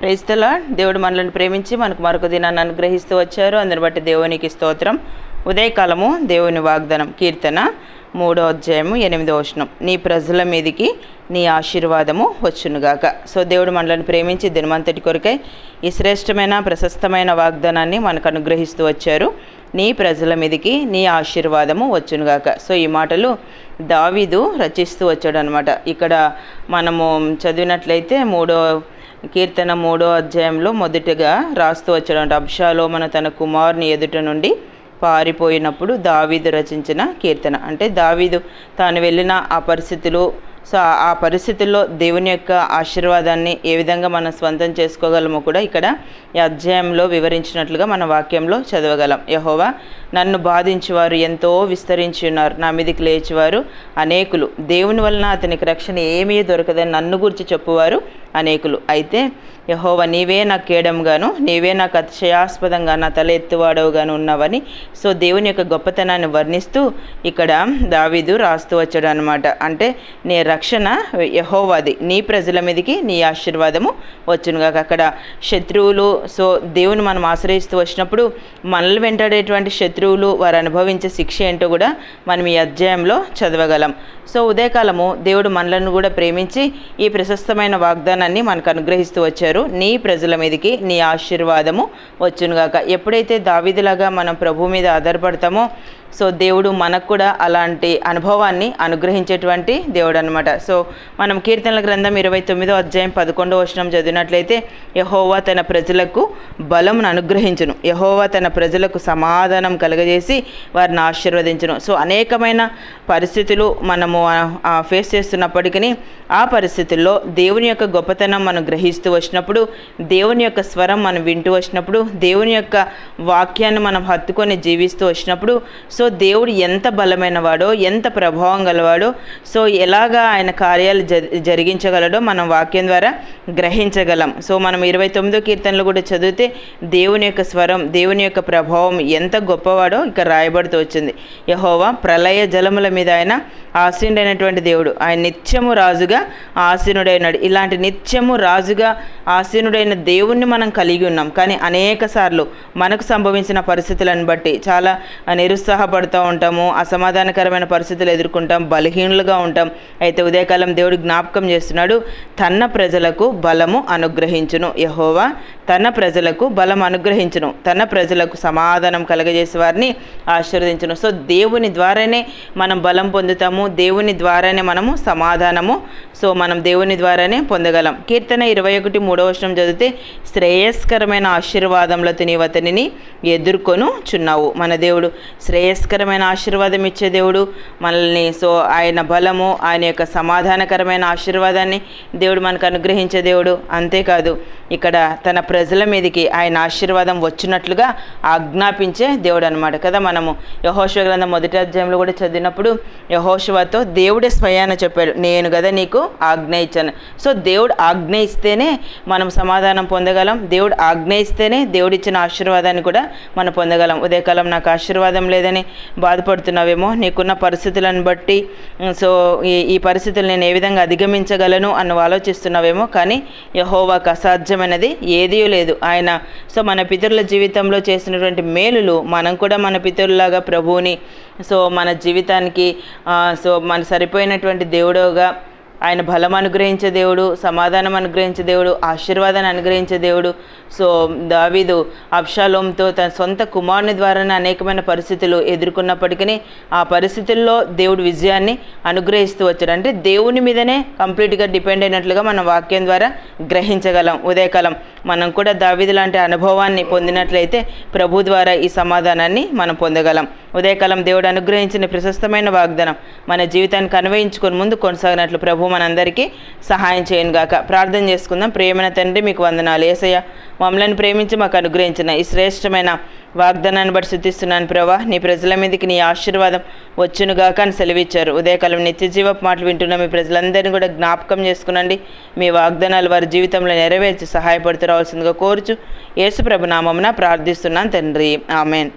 ప్రైస్తలా దేవుడు మనల్ని ప్రేమించి మనకు మరొక దినాన్ని అనుగ్రహిస్తూ వచ్చారు. అందుని బట్టి దేవునికి స్తోత్రం. ఉదయకాలము దేవుని వాగ్దానం. కీర్తన మూడో అధ్యాయము ఎనిమిదో వచనం. నీ ప్రజల మీదికి నీ ఆశీర్వాదము వచ్చునుగాక. సో దేవుడు మనల్ని ప్రేమించి దినమంతటి కొరకై ఈ శ్రేష్టమైన ప్రశస్తమైన వాగ్దానాన్ని మనకు అనుగ్రహిస్తూ వచ్చారు. నీ ప్రజల మీదికి నీ ఆశీర్వాదము వచ్చునుగాక. సో ఈ మాటలు దావీదు రచిస్తూ వచ్చాడు అనమాట ఇక్కడ మనము చదివినట్లయితే మూడో కీర్తన మూడో అధ్యాయంలో మొదటగా రాస్తూ వచ్చాడు అబ్షాలో మన తన కుమారుని ఎదుట నుండి పారిపోయినప్పుడు దావీదు రచించిన కీర్తన. అంటే దావీదు తాను వెళ్ళిన ఆ పరిస్థితులు సో ఆ పరిస్థితుల్లో దేవుని యొక్క ఆశీర్వాదాన్ని ఏ విధంగా మనం స్వంతం చేసుకోగలమో కూడా ఇక్కడ ఈ అధ్యాయంలో వివరించినట్లుగా మన వాక్యంలో చదవగలం. యహోవా నన్ను బాధించేవారు ఎంతో విస్తరించి ఉన్నారు. నా మీదకి లేచేవారు అనేకులు. దేవుని వలన అతనికి రక్షణ ఏమీ దొరకదని నన్ను గురించి చెప్పువారు అనేకులు. అయితే యహోవ నీవే నాకు కేడంగాను నీవే నాకు అతిశయాస్పదంగా నా తల ఎత్తువాడవుగాను ఉన్నావని సో దేవుని యొక్క గొప్పతనాన్ని వర్ణిస్తూ ఇక్కడ దావీదు రాస్తూ వచ్చాడు అనమాట అంటే నీ రక్షణ యహోవాది నీ ప్రజల మీదకి నీ ఆశీర్వాదము వచ్చునుగాక. అక్కడ శత్రువులు సో దేవుని మనం ఆశ్రయిస్తూ వచ్చినప్పుడు మనల్ని వెంటాడేటువంటి శత్రువులు వారు అనుభవించే శిక్ష ఏంటో కూడా మనం ఈ అధ్యాయంలో చదవగలం. సో ఉదయకాలము దేవుడు మనలను కూడా ప్రేమించి ఈ ప్రశస్తమైన వాగ్దానం వాగ్దానాన్ని మనకు అనుగ్రహిస్తూ వచ్చారు. నీ ప్రజల మీదకి నీ ఆశీర్వాదము వచ్చునుగాక. ఎప్పుడైతే దావిదిలాగా మనం ప్రభు మీద ఆధారపడతామో సో దేవుడు మనకు కూడా అలాంటి అనుభవాన్ని అనుగ్రహించేటువంటి దేవుడు అనమాట సో మనం కీర్తనల గ్రంథం ఇరవై తొమ్మిదో అధ్యాయం పదకొండో వచనం చదివినట్లయితే యహోవా తన ప్రజలకు బలమును అనుగ్రహించును. యహోవా తన ప్రజలకు సమాధానం కలగజేసి వారిని ఆశీర్వదించును. సో అనేకమైన పరిస్థితులు మనము ఫేస్ చేస్తున్నప్పటికీ ఆ పరిస్థితుల్లో దేవుని యొక్క గొప్పతనం మనం గ్రహిస్తూ వచ్చినప్పుడు దేవుని యొక్క స్వరం మనం వింటూ వచ్చినప్పుడు దేవుని యొక్క వాక్యాన్ని మనం హత్తుకొని జీవిస్తూ వచ్చినప్పుడు సో దేవుడు ఎంత బలమైన వాడో ఎంత ప్రభావం గలవాడో సో ఎలాగా ఆయన కార్యాలు జరిగించగలడో మనం వాక్యం ద్వారా గ్రహించగలం. సో మనం ఇరవై తొమ్మిదో కీర్తనలు కూడా చదివితే దేవుని యొక్క స్వరం దేవుని యొక్క ప్రభావం ఎంత గొప్పవాడో ఇక్కడ రాయబడుతూ వచ్చింది. యహోవా ప్రళయ జలముల మీద ఆయన ఆసీనుడైనటువంటి దేవుడు. ఆయన నిత్యము రాజుగా ఆసీనుడైనాడు. ఇలాంటి నిత్యము రాజుగా ఆసీనుడైన దేవుణ్ణి మనం కలిగి ఉన్నాం. కానీ అనేక సార్లు మనకు సంభవించిన పరిస్థితులను బట్టి చాలా పడుతూ ఉంటాము అసమాధానకరమైన పరిస్థితులు ఎదుర్కొంటాం బలహీనులుగా ఉంటాం. అయితే ఉదయకాలం దేవుడు జ్ఞాపకం చేస్తున్నాడు తన ప్రజలకు బలము అనుగ్రహించును యహోవా. తన ప్రజలకు బలం అనుగ్రహించును. తన ప్రజలకు సమాధానం కలగజేసే వారిని ఆశీర్వదించును. సో దేవుని ద్వారానే మనం బలం పొందుతాము దేవుని ద్వారానే మనము సమాధానము. సో మనం దేవుని ద్వారానే పొందగలం. కీర్తన ఇరవై ఒకటి మూడవ వర్షం చదివితే శ్రేయస్కరమైన ఆశీర్వాదంలో తిని అతనిని ఎదుర్కొను చున్నావు మన దేవుడు శ్రేయస్ శ్రేయస్కరమైన ఆశీర్వాదం ఇచ్చే దేవుడు మనల్ని. సో ఆయన బలము ఆయన యొక్క సమాధానకరమైన ఆశీర్వాదాన్ని దేవుడు మనకు అనుగ్రహించే దేవుడు. అంతేకాదు ఇక్కడ తన ప్రజల మీదకి ఆయన ఆశీర్వాదం వచ్చినట్లుగా ఆజ్ఞాపించే దేవుడు అనమాట కదా మనము. యహోశివ గ్రంథం మొదటి అధ్యాయంలో కూడా చదివినప్పుడు యహోశివతో దేవుడే స్వయాన చెప్పాడు నేను కదా నీకు ఆజ్ఞ ఇచ్చాను. సో దేవుడు ఆజ్ఞ ఇస్తేనే మనం సమాధానం పొందగలం. దేవుడు ఆజ్ఞ ఇస్తేనే ఆశీర్వాదాన్ని కూడా మనం పొందగలం. ఉదయకాలం నాకు ఆశీర్వాదం లేదని బాధపడుతున్నావేమో నీకున్న పరిస్థితులను బట్టి సో ఈ ఈ పరిస్థితులు నేను ఏ విధంగా అధిగమించగలను అని ఆలోచిస్తున్నావేమో కానీ యహోవాకు అసాధ్యమైనది ఏదీ లేదు. ఆయన సో మన పితరుల జీవితంలో చేసినటువంటి మేలులు మనం కూడా మన పితరులాగా ప్రభువుని సో మన జీవితానికి సో మన సరిపోయినటువంటి దేవుడుగా ఆయన బలం అనుగ్రహించే దేవుడు సమాధానం అనుగ్రహించే దేవుడు ఆశీర్వాదాన్ని అనుగ్రహించే దేవుడు. సో దావీదు అబ్షాలోంతో తన సొంత కుమారుని ద్వారానే అనేకమైన పరిస్థితులు ఎదుర్కొన్నప్పటికీ ఆ పరిస్థితుల్లో దేవుడు విజయాన్ని అనుగ్రహిస్తూ వచ్చాడు. అంటే దేవుని మీదనే కంప్లీట్గా డిపెండ్ అయినట్లుగా మనం వాక్యం ద్వారా గ్రహించగలం. ఉదయకాలం మనం కూడా దావీదు లాంటి అనుభవాన్ని పొందినట్లయితే ప్రభు ద్వారా ఈ సమాధానాన్ని మనం పొందగలం. ఉదయకాలం దేవుడు అనుగ్రహించిన ప్రశస్తమైన వాగ్దానం. మన జీవితానికి అన్వయించుకొని ముందు కొనసాగినట్లు ప్రభు మనందరికీ సహాయం చేయను గాక. ప్రార్థన చేసుకుందాం. ప్రేమైన తండ్రి మీకు వందనాలు. ఏసయ్య మమ్మల్ని ప్రేమించి మాకు అనుగ్రహించిన ఈ శ్రేష్టమైన వాగ్దానాన్ని బట్టి శుద్ధిస్తున్నాను ప్రభా. నీ ప్రజల మీదకి నీ ఆశీర్వాదం వచ్చునుగాక అని సెలవిచ్చారు. ఉదయకాలం నిత్య జీవపు మాటలు వింటున్న. మీ ప్రజలందరినీ కూడా జ్ఞాపకం చేసుకునండి. మీ వాగ్దానాలు వారి జీవితంలో నెరవేర్చి సహాయపడుతూ రావాల్సిందిగా కోరుచు యేసుప్రభు నామమున ప్రార్థిస్తున్నాను తండ్రి. ఆమెన్.